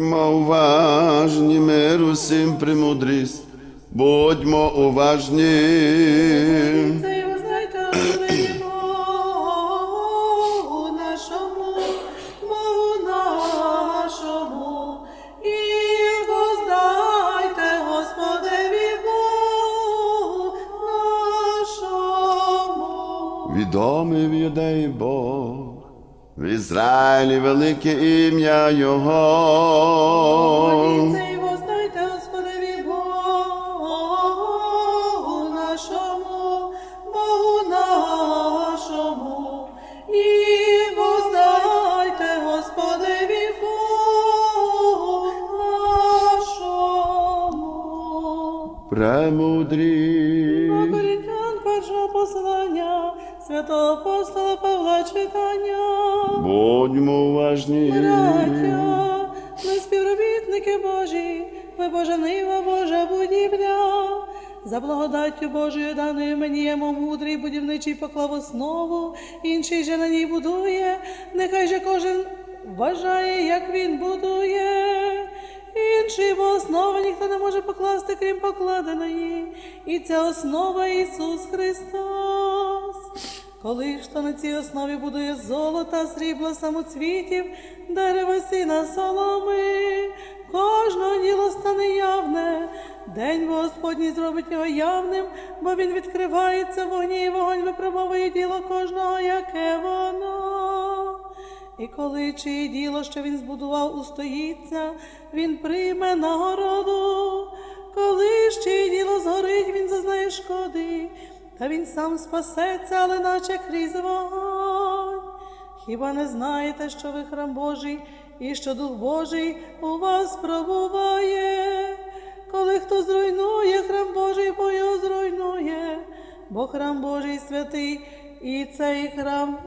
Будьмо уважні, мир усім премудрість, будьмо уважні. Це вознайте Господи Богу нашому, Богу нашому, і вознайте Господеві Богу нашому. Відомий в юдеї Бог, в Ізраїлі велике ім'я Його. Це і вознайте Господеві Богу нашому, Богу нашому, і вознайте Господеві Богу нашому. Премудрі. До Коринфян першого послання, святого апостола Павла читання. Будьмо уважні. Браття, ми співробітники Божі, ви Божа нива, Божа будівля. За благодаттю Божою даною мені йому мудрий будівничий поклав основу, інший же на ній будує, нехай же кожен вважає, як він будує. Інший бо основи ніхто не може покласти, крім покладеної, і ця основа Ісус Христос. Коли ж то на цій основі будує золота, срібла, самоцвітів, дерева сіна соломи, кожного діло стане явне. День Господній зробить його явним, бо він відкривається в вогні, і вогонь випробовує діло кожного, яке воно. І коли чиє діло, що він збудував, устоїться, він прийме нагороду. Коли ж чиє діло згорить, він зазнає шкоди, та він сам спасеться, але наче крізь вогонь. Хіба не знаєте, що ви храм Божий і що Дух Божий у вас пробуває? Коли хто зруйнує храм Божий, бо його зруйнує, бо храм Божий святий, і цей храм